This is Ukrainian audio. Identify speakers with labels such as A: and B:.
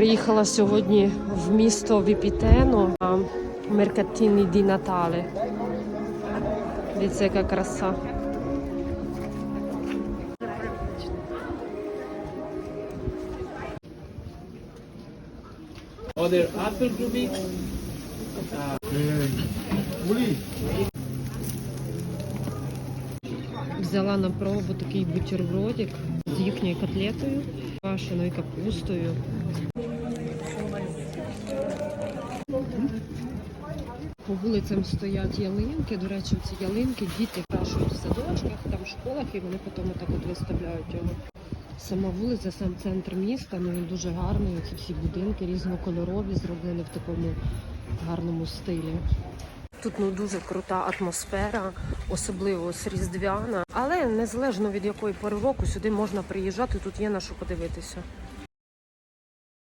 A: Приїхала сьогодні в місто Віпітено на Меркатіні ді Натале. Дивіться, яка краса.
B: Other apple Rubik.
A: Взяла на пробу такий бутербродик з їхньою котлетою, квашеною капустою. По вулицям стоять ялинки. До речі, ці ялинки діти крашують в садочках, там в школах, і вони потім так от виставляють його. Сама вулиця, сам центр міста, ну він дуже гарний. Ці всі будинки різнокольорові, зроблені в такому гарному стилі. Тут ну дуже крута атмосфера, особливо ось різдвяна. Але незалежно від якої пори року сюди можна приїжджати, тут є на що подивитися.